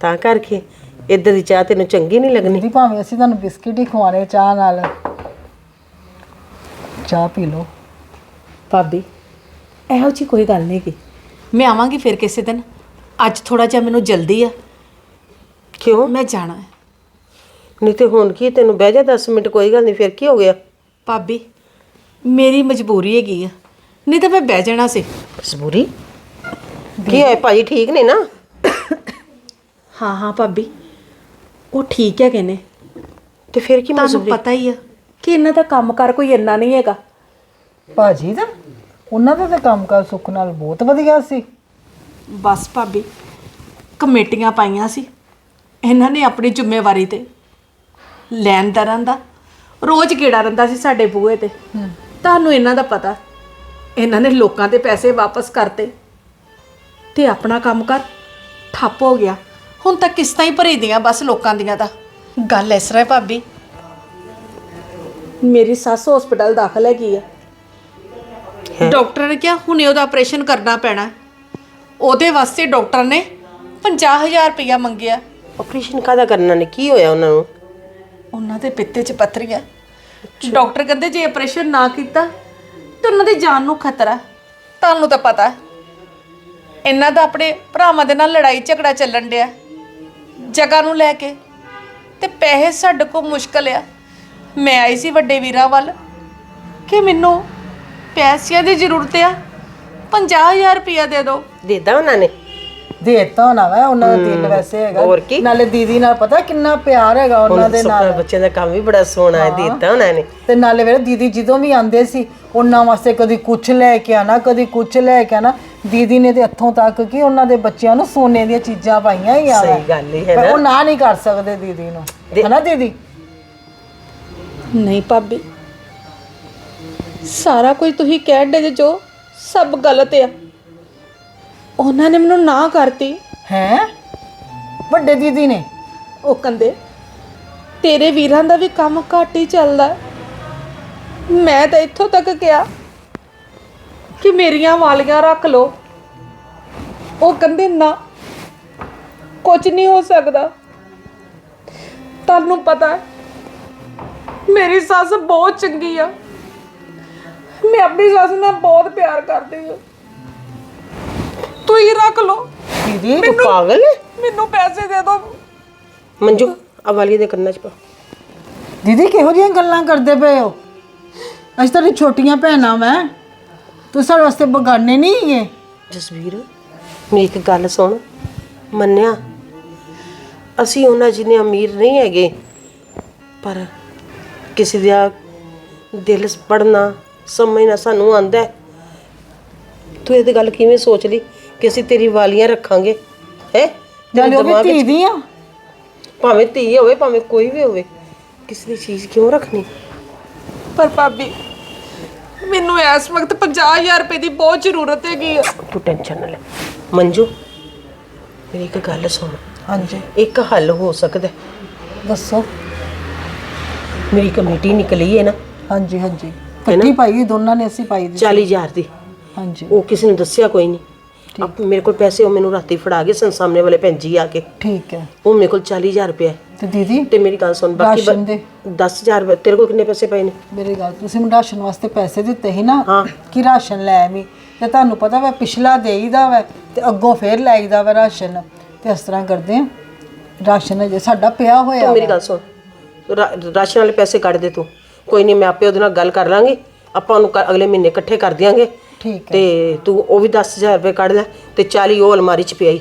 ਤਾਂ ਕਰਕੇ ਇੱਧਰ ਦੀ ਚਾਹ ਤੈਨੂੰ ਚੰਗੀ ਨਹੀਂ ਲੱਗਣੀ। ਦੀਦੀ ਭਾਵੇਂ ਅਸੀਂ ਤੁਹਾਨੂੰ ਬਿਸਕਿਟ ਹੀ ਖਵਾਣੇ ਚਾਹ ਨਾਲ। ਚਾਹ ਪੀ ਲਓ। ਭਾਬੀ ਇਹੋ ਜੀ ਕੋਈ ਗੱਲ ਨਹੀਂ ਕੀ ਮੈਂ ਆਵਾਂਗੀ ਫਿਰ ਕਿਸੇ ਦਿਨ। ਅੱਜ ਥੋੜਾ ਜਿਹਾ ਮੈਨੂੰ ਜਲਦੀ ਆ। ਕਿਉਂ? ਮੈਂ ਜਾਣਾ ਹੈ। ਨਹੀਂ ਤੇ ਹੁਣ ਕੀ ਤੈਨੂੰ ਬਹਿ ਜਾ 10 ਮਿੰਟ ਕੋਈ ਗੱਲ ਨਹੀਂ ਫਿਰ ਕੀ ਹੋ ਗਿਆ? ਭਾਬੀ ਮੇਰੀ ਮਜਬੂਰੀ ਹੈਗੀ ਆ। ਨਹੀਂ ਤਾਂ ਮੈਂ ਬਹਿ ਜਾਣਾ ਸੀ। ਮਜਬੂਰੀ? ਕੀ ਹੈ ਭਾਜੀ ਠੀਕ ਨੇ ਨਾ? ਹਾਂ ਹਾਂ ਭਾਬੀ। ਉਹ ਠੀਕ ਹੈ ਕਹਿੰਦੇ। ਤੇ ਫਿਰ ਕੀ ਤੁਹਾਨੂੰ ਮਜਬੂਰੀ? ਪਤਾ ਹੀ ਆ। ਕਿ ਇਹਨਾਂ ਦਾ ਕੰਮਕਾਰ ਕੋਈ ਇੰਨਾ ਨਹੀਂ ਹੈਗਾ। ਭਾਜੀ ਦਾ? ਉਹਨਾਂ ਦਾ ਤਾਂ ਕੰਮਕਾਰ ਸੁੱਖ ਨਾਲ ਬਹੁਤ ਵਧੀਆ ਸੀ। ਬਸ ਭਾਬੀ ਕਮੇਟੀਆਂ ਪਾਈਆਂ ਸੀ। ਇਹਨਾਂ ਨੇ ਆਪਣੀ ਜ਼ਿੰਮੇਵਾਰੀ ਤੇ ਲੈਣਦਾਰਾਂ ਦਾ ਰੋਜ਼ ਗੇੜਾ ਰਹਿੰਦਾ ਸੀ ਸਾਡੇ ਬੂਹੇ ਤੇ। ਤੁਹਾਨੂੰ ਇਹਨਾਂ ਦਾ ਪਤਾ ਇਹਨਾਂ ਨੇ ਲੋਕਾਂ ਦੇ ਪੈਸੇ ਵਾਪਸ ਕਰਤੇ ਤੇ ਆਪਣਾ ਕੰਮ ਕਰ ਠੱਪ ਹੋ ਗਿਆ। ਹੁਣ ਤਾਂ ਕਿਸ਼ਤਾਂ ਹੀ ਭਰੀ ਦੀਆਂ ਬਸ ਲੋਕਾਂ ਦੀਆਂ ਤਾਂ ਗੱਲ ਇਸ ਤਰ੍ਹਾਂ ਹੈ ਭਾਬੀ ਮੇਰੀ ਸੱਸ ਹਸਪੀਟਲ ਦਾਖਲ ਹੈਗੀ ਆ। ਡਾਕਟਰ ਨੇ ਕਿਹਾ ਹੁਣੇ ਉਹਦਾ ਆਪਰੇਸ਼ਨ ਕਰਨਾ ਪੈਣਾ। ਹੈ। ਉਹਦੇ ਵਾਸਤੇ ਡਾਕਟਰ ਨੇ 50000 ਰੁਪਇਆ ਮੰਗਿਆ। ਆਪਰੇਸ਼ਨ ਕਾਹਦਾ ਕਰਨਾ ਨੇ? ਕੀ ਹੋਇਆ ਉਹਨਾਂ ਨੂੰ? ਉਹਨਾਂ ਦੇ ਪਿੱਤੇ 'ਚ ਪੱਥਰੀਆਂ। ਡਾਕਟਰ ਕਹਿੰਦੇ ਜੇ ਆਪਰੇਸ਼ਨ ਨਾ ਕੀਤਾ ਤੇ ਉਹਨਾਂ ਦੀ ਜਾਨ ਨੂੰ ਖਤਰਾ। ਹੈ। ਤੁਹਾਨੂੰ ਤਾਂ ਪਤਾ। ਹੈ ਇਹਨਾਂ ਦਾ ਆਪਣੇ ਭਰਾਵਾਂ ਦੇ ਨਾਲ ਲੜਾਈ ਝਗੜਾ ਚੱਲਣ ਡਿਆ। ਜਗ੍ਹਾ ਨੂੰ ਲੈ ਕੇ। ਤੇ ਪੈਸੇ ਸਾਡੇ ਕੋਲ ਮੁਸ਼ਕਲ ਆ। ਮੈਂ ਆਈ ਸੀ ਵੱਡੇ ਵੀਰਾਂ ਵੱਲ ਕਿ ਮੈਨੂੰ ਪੈਸਿਆਂ ਦੀ ਜ਼ਰੂਰਤ ਆ। 50000 ਰੁਪਇਆ ਦੇ ਦਿਓ। ਦੇਦਾ ਉਹਨਾਂ ਨੇ? ਦੇਤਾ ਹੋਣਾ ਵਾ ਉਹਨਾਂ ਦਾ ਦਿਲ ਵੈਸੇ ਹੈਗਾ। ਕੀ? ਨਾਲੇ ਦੀਦੀ ਨਾਲ ਪਤਾ ਕਿੰਨਾ ਪਿਆਰ ਹੈਗਾ ਉਹਨਾਂ ਦੇ ਨਾਲ। ਬੱਚਿਆਂ ਦਾ ਕੰਮ ਵੀ ਬੜਾ ਸੋਹਣਾ ਹੈ ਦੇਤਾ ਉਹਨਾਂ ਨੇ। ਤੇ ਨਾਲੇ ਵੇਲੇ ਦੀਦੀ ਜਦੋਂ ਵੀ ਆਂਦੇ ਸੀ ਉਹਨਾਂ ਵਾਸਤੇ ਕਦੀ ਕੁਛ ਲੈ ਕੇ ਆਣਾ ਕਦੀ ਕੁਛ ਲੈ ਕੇ ਆਣਾ ਦੀਦੀ ਨੇ ਤੇ ਇੱਥੋਂ ਤੱਕ ਕਿ ਉਹਨਾਂ ਦੇ ਬੱਚਿਆਂ ਨੂੰ ਸੋਨੇ ਦੀਆਂ ਚੀਜ਼ਾਂ ਪਾਈਆਂ ਹੀ ਆ। ਸਹੀ ਗੱਲ ਹੀ ਹੈ ਪਰ ਨਾ। ਉਹ ਨਾ ਨਹੀਂ ਕਰ ਸਕਦੇ ਦੀਦੀ ਨੂੰ। ਹੈ ਨਾ ਦੀਦੀ? ਨਹੀਂ ਭਾਬੀ। ਸਾਰਾ ਕੁਝ ਤੁਸੀਂ ਕਹਿਣ ਦੇ ਜੋ ਸਭ ਗਲਤ ਆ। ਉਹਨਾਂ ਨੇ ਮੈਨੂੰ ਨਾ ਕਰਤੀ। ਹੈ? ਵੱਡੇ ਦੀਦੀ ਨੇ? ਉਹ ਕਹਿੰਦੇ ਤੇਰੇ ਵੀਰਾਂ ਦਾ ਵੀ ਕੰਮ ਘੱਟ ਹੀ ਚੱਲਦਾ। ਮੈਂ ਤਾਂ ਇੱਥੋਂ ਤੱਕ ਕਿਹਾ ਕਿ ਮੇਰੀਆਂ ਵਾਲੀਆਂ ਰੱਖ ਲਓ। ਉਹ ਕਹਿੰਦੇ ਨਾ ਕੁਝ ਨਹੀਂ ਹੋ ਸਕਦਾ। ਤੁਹਾਨੂੰ ਪਤਾ ਹੈ ਮੇਰੀ ਸੱਸ ਬਹੁਤ ਚੰਗੀ ਆ। ਮੈਂ ਆਪਣੀ ਸੱਸ ਨਾਲ ਬਹੁਤ ਪਿਆਰ ਕਰਦੀ ਹਾਂ ਤੁਸੀਂ ਰੱਖ ਲਓ। ਦੀਦੀ ਤੂੰ ਪਾਗਲ ਹੈ ਮੈਨੂੰ ਪੈਸੇ ਦੇ ਦਿਓ। ਮੰਜੂ ਆ ਵਾਲੀ ਦੇ ਕੰਨਾਂ 'ਚ ਪਾ। ਦੀਦੀ ਕਿਹੋ ਜਿਹੀਆਂ ਗੱਲਾਂ ਕਰਦੇ ਪਏ ਹੋ? ਅਸੀਂ ਤਾਂ ਛੋਟੀਆਂ ਭੈਣਾਂ ਮੈਂ ਤੂੰ ਸਾਡੇ ਵਾਸਤੇ ਬਗਾਨੇ ਨਹੀਂ ਹੈਗੇ। ਜਸਵੀਰ ਮੇਰੀ ਇੱਕ ਗੱਲ ਸੁਣ। ਮੰਨਿਆ? ਅਸੀਂ ਉਹਨਾਂ ਜਿੰਨੇ ਅਮੀਰ ਨਹੀਂ ਹੈਗੇ ਪਰ ਕਿਸੇ ਦਾ ਦਿਲ ਪੜਨਾ ਸਮਝਣਾ ਸਾਨੂੰ ਆਂਦਾ ਹੈ। ਤੂੰ ਇਹਦੀ ਗੱਲ ਕਿਵੇਂ ਸੋਚ ਲਈ ਕਿ ਅਸੀਂ ਤੇਰੀ ਵਾਲੀਆਂ ਰੱਖਾਂਗੇ? ਹੈ? ਨਾਲੇ ਉਹ ਵੀ ਧੀ ਦੀਆਂ। ਭਾਵੇਂ ਧੀ ਹੋਵੇ ਭਾਵੇਂ ਕੋਈ ਵੀ ਹੋਵੇ ਕਿਸੇ ਦੀ ਚੀਜ਼ ਕਿਉਂ ਰੱਖਣੀ? ਪਰ ਭਾਬੀ ਮੈਨੂੰ ਇਸ ਵਕਤ 50000 ਰੁਪਏ ਦੀ ਬਹੁਤ ਜ਼ਰੂਰਤ ਹੈਗੀ ਆ। ਤੂੰ ਟੈਨਸ਼ਨ ਨਾ ਲੈ। ਮੰਜੂ ਮੇਰੀ ਇੱਕ ਗੱਲ ਸੁਣ। ਹਾਂਜੀ। ਇੱਕ ਹੱਲ ਹੋ ਸਕਦਾ ਹੈ। ਦੱਸੋ। ਮੇਰੀ ਕਮੇਟੀ ਨਿਕਲੀ ਹੈ ਨਾ। ਹਾਂਜੀ ਹਾਂਜੀ। ਇਕੱਠੀ ਪਾਈ ਦੋਨਾਂ ਨੇ ਅਸੀਂ ਪਾਈ ਦੀ 40000 ਦੀ। ਹਾਂਜੀ। ਉਹ ਕਿਸੇ ਨੂੰ ਦੱਸਿਆ ਕੋਈ ਨਹੀਂ। ਆਪ ਮੇਰੇ ਕੋਲ ਪੈਸੇ ਉਹ ਮੈਨੂੰ ਰਾਤੀ ਫੜਾ ਗਏ ਸਨ ਸਾਹਮਣੇ ਵਾਲੇ ਭੈਣ ਜੀ ਆ ਕੇ। ਠੀਕ ਹੈ। ਉਹ ਮੇਰੇ ਕੋਲ 40000 ਰੁਪਏ ਹੈ। ਤੇ ਦੀਦੀ ਤੇ ਮੇਰੀ ਗੱਲ ਸੁਣ ਬਾਕੀ ਰਾਸ਼ਨ ਦੇ। 10000 ਰੁਪਏ ਤੇਰੇ ਕੋਲ ਕਿੰਨੇ ਪੈਸੇ ਪਏ ਨੇ? ਮੇਰੀ ਗੱਲ ਤੁਸੀਂ ਮੈਨੂੰ ਰਾਸ਼ਨ ਵਾਸਤੇ ਪੈਸੇ ਦਿੱਤੇ ਸੀ ਨਾ ਹਾਂ। ਕਿ ਰਾਸ਼ਨ ਲੈ ਆਵੀਂ। ਤੇ ਤੁਹਾਨੂੰ ਪਤਾ ਵਾ ਪਿਛਲਾ ਦੇਈਦਾ ਵਾ ਤੇ ਅੱਗੋਂ ਫੇਰ ਲਾਈਦਾ ਵਾ ਰਾਸ਼ਨ। ਤੇ ਇਸ ਤਰ੍ਹਾਂ ਕਰਦੇ ਆ। ਰਾਸ਼ਨ ਜੇ ਸਾਡਾ ਪਿਆ ਹੋਇਆ ਤੂੰ ਮੇਰੀ ਗੱਲ ਸੁਣ। ਰਾ- ਰਾਸ਼ਨ ਵਾਲੇ ਪੈਸੇ ਕੱਢ ਦੇ ਤੂੰ। ਕੋਈ ਨਹੀਂ ਮੈਂ ਆਪੇ ਉਹਦੇ ਨਾਲ ਗੱਲ ਕਰ ਲਾਂਗੀ। ਆਪਾਂ ਉਹਨੂੰ ਕ- ਅਗਲੇ ਮਹੀਨੇ ਇਕੱਠੇ ਕਰ ਦਿਆਂਗੇ। ਠੀਕ ਹੈ। ਤੇ ਤੂੰ ਉਹ ਵੀ 10000 ਰੁਪਏ ਕੱਢ ਲੈ। ਤੇ 40 ਉਹ ਅਲਮਾਰੀ 'ਚ ਪਿਆਈ।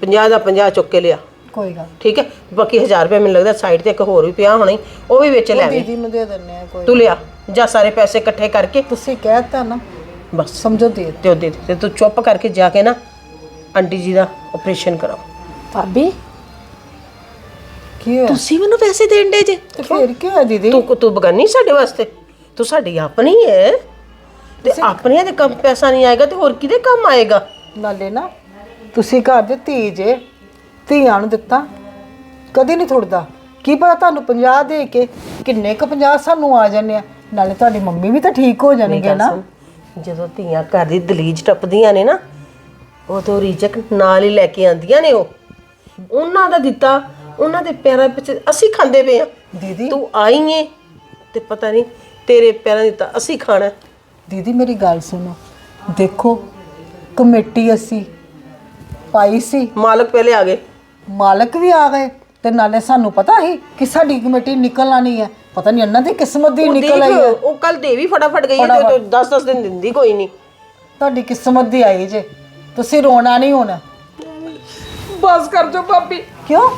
50 ਦਾ 50 ਚੁੱਕ ਕੇ ਲਿਆ। ਕੋਈ ਗੱਲ ਠੀਕ ਹੈ? ਬਾਕੀ 1000 ਰੁਪਏ ਮੈਨੂੰ ਲੱਗਦਾ ਸਾਈਡ ਤੇ ਇੱਕ ਹੋਰ ਵੀ ਪਿਆ ਹੋਣਾ ਈ, ਉਹ ਵੀ ਵਿੱਚ ਲੈ ਆਵੀਂ ਦੀਦੀ ਨੂੰ ਦੇ ਦਿੰਨੇ ਆ ਕੋਈ ਤੂੰ ਲਿਆ। ਜਾਂ ਸਾਰੇ ਪੈਸੇ ਇਕੱਠੇ ਕਰਕੇ। ਤੁਸੀਂ ਕਹਿਤਾ ਨਾ। ਬਸ। ਸਮਝੋ ਦੇ ਤੇ ਉਹ ਦੇ ਦੇ। ਤੇ ਤੂੰ ਚੁੱਪ ਕਰਕੇ ਜਾ ਕੇ ਨਾ ਆਂਟੀ ਜੀ ਦਾ ਆਪਰੇਸ਼ਨ ਕਰਾਓ। ਭਾਬੀ ਕੀ ਹੋਇਆ? ਤੁਸੀਂ ਮੈਨੂੰ ਪੈਸੇ ਦੇਣ ਦੇ ਜੇ। ਤੇ ਫੇਰ ਕੀ ਹੋਇਆ ਦੀਦੀ? ਤੂੰ ਤੂੰ ਬਗਾਨੀ ਸਾਡੇ ਵਾਸਤੇ? ਤੂੰ ਸਾਡੀ ਆਪਣੀ ਹੈ ਤੇ ਆਪਣਿਆਂ ਦੇ ਕੰਮ ਪੈਸਾ ਨਹੀਂ ਆਏਗਾ ਤੇ ਹੋਰ ਕਿਹਦੇ ਕੰਮ ਆਏਗਾ? ਨਾਲੇ ਨਾ ਤੁਸੀਂ ਘਰ ਦੇ ਧੀ ਜੇ ਧੀਆਂ ਨੂੰ ਦਿੱਤਾ। ਕਦੇ ਨਹੀਂ ਥੁੜਦਾ। ਕੀ ਪਤਾ ਤੁਹਾਨੂੰ 50 ਦੇ ਕੇ ਕਿੰਨੇ ਕ 50 ਸਾਨੂੰ ਆ ਜਾਂਦੇ ਆ। ਨਾਲੇ ਤੁਹਾਡੀ ਮੰਮੀ ਵੀ ਤਾਂ ਠੀਕ ਹੋ ਜਾਣਗੇ ਨਾ। ਜਦੋਂ ਧੀਆਂ ਘਰ ਦੀ ਦਲੀਜ ਟੱਪਦੀਆਂ ਨੇ ਨਾ ਉਦੋਂ ਰੀਜਕ ਨਾਲ ਹੀ ਲੈ ਕੇ ਆਂਦੀਆਂ ਨੇ ਉਹ। ਉਹਨਾਂ ਦਾ ਦਿੱਤਾ ਉਹਨਾਂ ਦੇ ਪੈਰਾਂ ਵਿੱਚ ਅਸੀਂ ਖਾਂਦੇ ਪਏ ਆ ਦੀਦੀ। ਤੂੰ ਆਈ ਏ ਤੇ ਪਤਾ ਨਹੀਂ ਤੇਰੇ ਪੈਰਾਂ ਦੀ ਤਾਂ ਅਸੀਂ ਖਾਣਾ। ਦੀਦੀ ਮੇਰੀ ਗੱਲ ਸੁਣੋ। ਦੇਖੋ ਕਮੇਟੀ ਅਸੀਂ ਪਾਈ ਸੀ। ਮਾਲਕ ਪਹਿਲੇ ਆ ਗਏ। ਮਾਲਕ ਵੀ ਆ ਗਏ ਤੇ ਨਾਲੇ ਸਾਨੂੰ ਪਤਾ ਸੀ ਕਿ ਸਾਡੀ ਕਮੇਟੀ ਨਿਕਲ ਆਣੀ ਹੈ। ਪਤਾ ਨਹੀਂ ਇਹਨਾਂ ਦੀ ਕਿਸਮਤ ਦੀ ਉਹ ਨਿਕਲ ਆਈ ਹੈ। ਦੇਖ, ਉਹ ਕੱਲ ਦੇ ਵੀ ਫਟਾਫਟ ਗਈ ਹੈ ਤੇ 10-10 ਦਿਨ ਦਿੰਦੀ ਕੋਈ ਨਹੀਂ। ਤੁਹਾਡੀ ਕਿਸਮਤ ਦੀ ਆਈ ਜੇ। ਤੁਸੀਂ ਰੋਣਾ ਨਹੀਂ ਹੋਣਾ। ਬਸ ਕਰ ਜੋ ਭਾਬੀ। ਕਿਉਂ?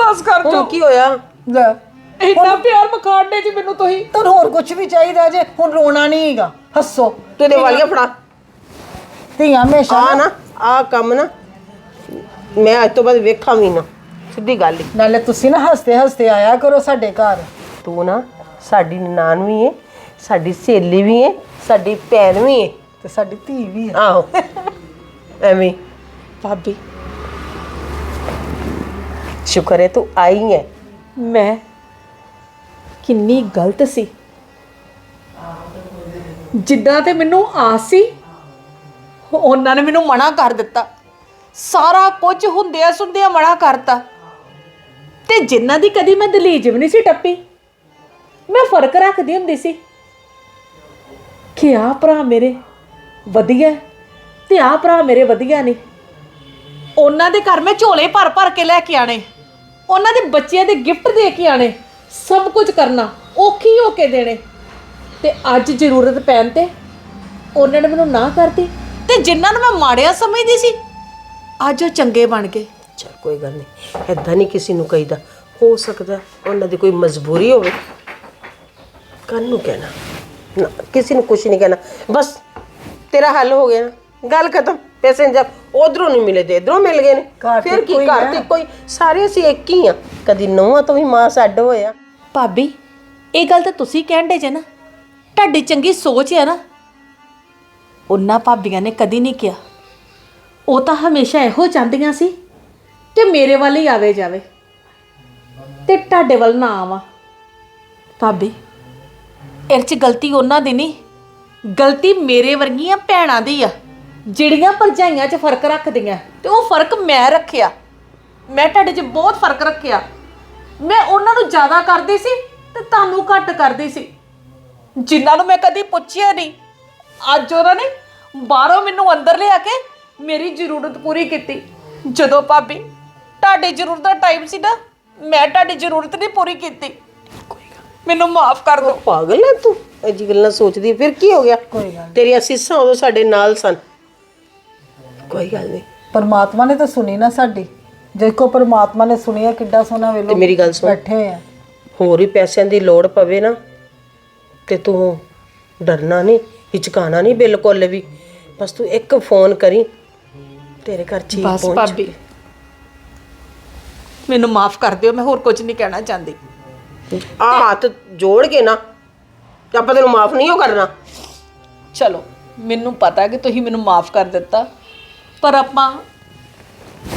ਬਸ ਕਰ ਹੁਣ ਕੀ ਹੋਇਆ? ਲੈ। ਇੰਨਾ ਪਿਆਰ ਮਖਾੜਨੇ ਜੀ ਮੈਨੂੰ ਤੁਸੀਂ। ਤੁਹਾਨੂੰ ਹੋਰ ਕੁਝ ਵੀ ਚਾਹੀਦਾ ਜੇ ਹੁਣ ਰੋਣਾ ਨਹੀਂ ਹੈਗਾ। ਹੱਸੋ। ਤੂੰ ਇਹਦੇ ਵਾਲੀਆਂ ਫੜਾ। ਧੀਆਂ ਹਮੇਸ਼ਾ ਆ ਨਾ। ਆ ਕੰਮ ਨਾ। ਮੈਂ ਅੱਜ ਤੋਂ ਬਾਅਦ ਵੇਖਾਂ ਵੀ ਨਾ। ਸਿੱਧੀ ਗੱਲ ਹੀ ਨਾਲੇ ਤੁਸੀਂ ਨਾ ਹੱਸਦੇ ਹੱਸਦੇ ਆਇਆ ਕਰੋ ਸਾਡੇ ਘਰ। ਤੂੰ ਨਾ ਸਾਡੀ ਨਨਾਣ ਵੀ ਏ ਸਾਡੀ ਸਹੇਲੀ ਵੀ ਏ ਸਾਡੀ ਭੈਣ ਵੀ ਏ। ਤੇ ਸਾਡੀ ਧੀ ਵੀ ਹੈ ਆਹੋ। ਐਵੇਂ। ਭਾਬੀ। ਸ਼ੁਕਰ ਹੈ ਤੂੰ ਆਈ ਹੈ ਮੈਂ ਕਿੰਨੀ ਗਲਤ ਸੀ। ਜਿੱਦਾਂ ਤੇ ਮੈਨੂੰ ਆਸ ਸੀ, ਉਹਨਾਂ ਨੇ ਮੈਨੂੰ ਮਨਾ ਕਰ ਦਿੱਤਾ। ਸਾਰਾ ਕੁਝ ਹੁੰਦਿਆ ਸੁਣਦਿਆ ਮਨਾ ਕਰਤਾ। ਤੇ ਜਿਨ੍ਹਾਂ ਦੀ ਕਦੀ ਮੈਂ ਦਲੀਜ ਵੀ ਨਹੀਂ ਸੀ ਟੱਪੀ, ਮੈਂ ਫ਼ਰਕ ਰੱਖਦੀ ਹੁੰਦੀ ਸੀ ਕਿ ਆ ਭਰਾ ਮੇਰੇ ਵਧੀਆ ਤੇ ਆ ਭਰਾ ਮੇਰੇ ਵਧੀਆ ਨਹੀਂ। ਉਹਨਾਂ ਦੇ ਘਰ ਮੈਂ ਝੋਲੇ ਭਰ ਭਰ ਕੇ ਲੈ ਕੇ ਆਣੇ ਉਹਨਾਂ ਦੇ ਬੱਚਿਆਂ ਦੇ ਗਿਫਟ ਦੇ ਕੇ ਆਣੇ ਸਭ ਕੁਝ ਕਰਨਾ ਔਖੀ ਹੋ ਕੇ ਦੇਣੇ? ਤੇ ਅੱਜ ਜ਼ਰੂਰਤ ਪੈਣ ਤੇ ਉਹਨਾਂ ਨੇ ਮੈਨੂੰ ਨਾ ਕਰਤੀ ਤੇ ਜਿਨ੍ਹਾਂ ਨੂੰ ਮੈਂ ਮਾੜਿਆ ਸਮਝਦੀ ਸੀ, ਅੱਜ ਉਹ ਚੰਗੇ ਬਣ ਗਏ। ਚਲ ਕੋਈ ਗੱਲ ਨਹੀਂ ਐਦਾਂ ਨਹੀਂ ਕਿਸੇ ਨੂੰ ਕਹੀਦਾ, ਹੋ ਸਕਦਾ ਉਹਨਾਂ ਦੀ ਕੋਈ ਮਜਬੂਰੀ ਹੋਵੇ। ਕੰਨ ਨੂੰ ਕਹਿਣਾ, ਨਾ, ਕਿਸੇ ਨੂੰ ਕੁਝ ਨਹੀਂ ਕਹਿਣਾ, ਬਸ ਤੇਰਾ ਹੱਲ ਹੋ ਗਿਆ ਨਾ ਗੱਲ ਖਤਮ। ਪੈਸੇ ਜਦ ਉਧਰੋਂ ਨਹੀਂ ਮਿਲੇ ਤੇ ਇਧਰੋਂ ਮਿਲ ਗਏ ਨੇ। ਘਰ ਫਿਰ ਕੀ ਕੋਈ ਘਰ। ਤੇ ਕੋਈ ਸਾਰੇ ਅਸੀਂ ਇੱਕ ਹੀ ਆ। ਕਦੀ ਨੌਵਾਂ ਤੋਂ ਵੀ ਮਾਂ ਛੱਡ ਹੋਇਆ ਭਾਬੀ ਇਹ ਗੱਲ ਤਾਂ ਤੁਸੀਂ ਕਹਿਣ ਦੇ ਜੇ ਨਾ। ਤੁਹਾਡੀ ਚੰਗੀ ਸੋਚ ਹੈ ਨਾ। ਉਹਨਾਂ ਭਾਬੀਆਂ ਨੇ ਕਦੀ ਨਹੀਂ ਕਿਹਾ। ਉਹ ਤਾਂ ਹਮੇਸ਼ਾ ਇਹੋ ਚਾਹੁੰਦੀਆਂ ਸੀ ਕਿ ਮੇਰੇ ਵੱਲ ਹੀ ਆਵੇ ਜਾਵੇ ਤੇ ਤੁਹਾਡੇ ਵੱਲ ਨਾ ਆਵਾ। ਭਾਬੀ ਇਹ ਚ ਗਲਤੀ ਉਹਨਾਂ ਦੀ ਨਹੀਂ। ਗਲਤੀ ਮੇਰੇ ਵਰਗੀਆਂ ਭੈਣਾਂ ਦੀ ਆ। ਜਿਹੜੀਆਂ ਭਰਜਾਈਆਂ 'ਚ ਫ਼ਰਕ ਰੱਖਦੀਆਂ ਤੇ ਉਹ ਫ਼ਰਕ ਮੈਂ ਰੱਖਿਆ। ਮੈਂ ਤੁਹਾਡੇ 'ਚ ਬਹੁਤ ਫ਼ਰਕ ਰੱਖਿਆ। ਮੈਂ ਉਹਨਾਂ ਨੂੰ ਜ਼ਿਆਦਾ ਕਰਦੀ ਸੀ ਤੇ ਤੁਹਾਨੂੰ ਘੱਟ ਕਰਦੀ ਸੀ। ਜਿਨ੍ਹਾਂ ਨੂੰ ਮੈਂ ਕਦੀ ਪੁੱਛਿਆ ਨਹੀਂ। ਅੱਜ ਉਹਨਾਂ ਨੇ ਬਾਹਰੋਂ ਮੈਨੂੰ ਅੰਦਰ ਲਿਆ ਕੇ ਮੇਰੀ ਜ਼ਰੂਰਤ ਪੂਰੀ ਕੀਤੀ। ਜਦੋਂ ਭਾਬੀ ਤੁਹਾਡੀ ਜ਼ਰੂਰਤ ਦਾ ਟਾਈਮ ਸੀ ਨਾ ਮੈਂ ਤੁਹਾਡੀ ਜ਼ਰੂਰਤ ਨਹੀਂ ਪੂਰੀ ਕੀਤੀ। ਮੈਨੂੰ ਮਾਫ ਕਰ ਦਿਓ। ਪਾਗਲ ਹੈ ਤੂੰ। ਇਹ ਜੀ ਗੱਲਾਂ ਸੋਚਦੀ ਫਿਰ ਕੀ ਹੋ ਗਿਆ? ਕੋਈ ਗੱਲ ਤੇਰੀਆਂ ਅਸੀਸਾਂ ਉਦੋਂ ਸਾਡੇ ਨਾਲ ਸਨ। ਕੋਈ ਗੱਲ ਨਹੀਂ। ਪਰਮਾਤਮਾ ਨੇ ਤਾਂ ਸੁਣੀ ਨਾ ਸਾਡੀ। ਦੇਖੋ ਪਰਮਾਤਮਾ ਨੇ ਸੁਣਿਆ ਕਿੱਡਾ ਸੋਹਣਾ ਵੇਲੋ ਤੇ ਮੇਰੀ ਗੱਲ ਸੁਣ। ਬੈਠੇ ਹੋਏ ਆ। ਹੋਰ ਵੀ ਪੈਸਿਆਂ ਦੀ ਲੋੜ ਪਵੇ ਨਾ ਤੇ ਤੂੰ ਡਰਨਾ ਨਹੀਂ ਹਿਚਕਾਣਾ ਨਹੀਂ ਬਿਲਕੁਲ ਵੀ। ਬਸ ਤੂੰ ਇੱਕ ਫੋਨ ਕਰੀ ਤੇਰੇ ਘਰ ਚੀਜ਼ ਬਸ ਪਹੁੰਚ ਭਾਬੀ ਮੈਨੂੰ ਮਾਫ ਕਰ ਦਿਓ ਮੈਂ ਹੋਰ ਕੁਝ ਨਹੀਂ ਕਹਿਣਾ ਚਾਹੁੰਦੀ। ਆ ਹੱਥ ਜੋੜ ਕੇ ਨਾ ਤੇ ਆਪਾਂ ਤੈਨੂੰ ਮਾਫ ਨਹੀਂ ਹੋ ਕਰਨਾ। ਚਲੋ ਮੈਨੂੰ ਪਤਾ ਕਿ ਤੁਸੀਂ ਮੈਨੂੰ ਮਾਫ ਕਰ ਦਿੱਤਾ। ਪਰ ਆਪਾਂ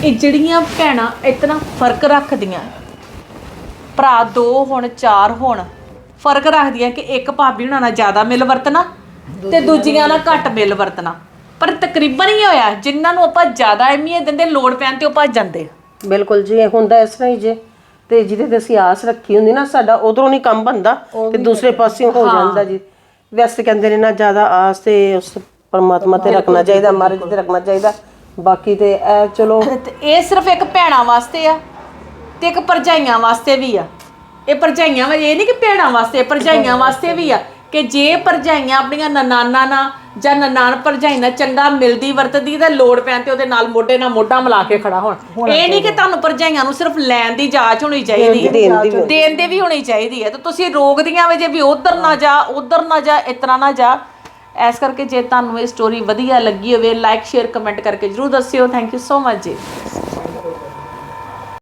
ਇਹ ਜਿਹੜੀਆਂ ਭੈਣਾਂ ਇਤਨਾ ਫ਼ਰਕ ਰੱਖਦੀਆਂ ਭਰਾ ਦੋ ਹੁਣ ਚਾਰ ਹੁਣ ਫ਼ਰਕ ਰੱਖਦੀਆਂ ਕਿ ਇੱਕ ਭਾਬੀ ਹੁਣਾਂ ਨਾਲ ਜ਼ਿਆਦਾ ਮਿਲ ਵਰਤਣਾ ਤੇ ਦੂਜੀਆਂ ਨਾਲ ਘੱਟ ਮਿਲ ਵਰਤਣਾ। ਪਰ ਤਕਰੀਬਨ ਹੀ ਹੋਇਆ ਜਿਨ੍ਹਾਂ ਨੂੰ ਆਪਾਂ ਜ਼ਿਆਦਾ ਅਹਿਮੀਅਤ ਦਿੰਦੇ ਲੋੜ ਪੈਣ ਤੇ ਉਹ ਭੱਜ ਜਾਂਦੇ ਬਿਲਕੁਲ ਜੀ ਇਹ ਹੁੰਦਾ ਇਸ ਤਰ੍ਹਾਂ ਹੀ ਜੇ ਤੇ ਜਿਹਦੇ ਤੇ ਅਸੀਂ ਆਸ ਰੱਖੀ ਹੁੰਦੀ ਨਾ ਸਾਡਾ ਉਧਰੋਂ ਨਹੀਂ ਕੰਮ ਬੰਦਾ ਤੇ ਦੂਸਰੇ ਪਾਸਿਓਂ ਹੋ ਜਾਂਦਾ ਜੀ। ਵੈਸੇ ਕਹਿੰਦੇ ਨੇ ਨਾ ਜ਼ਿਆਦਾ ਆਸ ਤੇ ਉਸ ਪਰਮਾਤਮਾ ਤੇ ਰੱਖਣਾ ਚਾਹੀਦਾ ਮਹਾਰਾਜ ਤੇ ਰੱਖਣਾ ਚਾਹੀਦਾ। ਬਾਕੀ ਤੇ ਇਹ ਚਲੋ ਤੇ ਇਹ ਸਿਰਫ ਇੱਕ ਭੈਣਾਂ ਵਾਸਤੇ ਆ ਤੇ ਇੱਕ ਭਰਜਾਈਆਂ ਵਾਸਤੇ ਵੀ ਆ। ਇਹ ਭਰਜਾਈਆਂ ਵਾ ਇਹ ਨਹੀਂ ਕਿ ਭੈਣਾਂ ਵਾਸਤੇ ਇਹ ਭਰਜਾਈਆਂ ਵਾਸਤੇ ਵੀ ਆ ਕਿ ਜੇ ਭਰਜਾਈਆਂ ਆਪਣੀਆਂ ਨਨਾਨਾ ਨਾਲ ਜਾਂ ਨਨਾਨ ਭਰਜਾਈ ਨਾਲ ਚੰਗਾ ਮਿਲਦੀ ਵਰਤਦੀ ਤਾਂ ਲੋੜ ਪੈਣ ਤੇ ਉਹਦੇ ਨਾਲ ਮੋਢੇ ਨਾਲ ਮੋਢਾ ਮਿਲਾ ਕੇ ਖੜਾ ਹੋਣ। ਇਹ ਨਹੀਂ ਕਿ ਤੁਹਾਨੂੰ ਭਰਜਾਈਆਂ ਨੂੰ ਸਿਰਫ ਲੈਣ ਦੀ ਜਾਂਚ ਹੋਣੀ ਚਾਹੀਦੀ ਹੈ ਦੇਣ ਦੀ ਵੀ ਹੋਣੀ ਚਾਹੀਦੀ ਹੈ। ਤੇ ਤੁਸੀਂ ਰੋਕਦੀਆਂ ਵੇ ਜੇ ਵੀ ਉਧਰ ਨਾ ਜਾ ਉਧਰ ਨਾ ਜਾ ਇਤਨਾ ਨਾ ਜਾ ਇਸ ਕਰਕੇ ਜੇ ਤੁਹਾਨੂੰ ਇਹ ਸਟੋਰੀ ਵਧੀਆ ਲੱਗੀ ਹੋਵੇ ਲਾਈਕ ਸ਼ੇਅਰ ਕਮੈਂਟ ਕਰਕੇ ਜਰੂਰ ਦੱਸਿਓ। ਥੈਂਕ ਯੂ ਸੋ ਮਚ ਜੀ।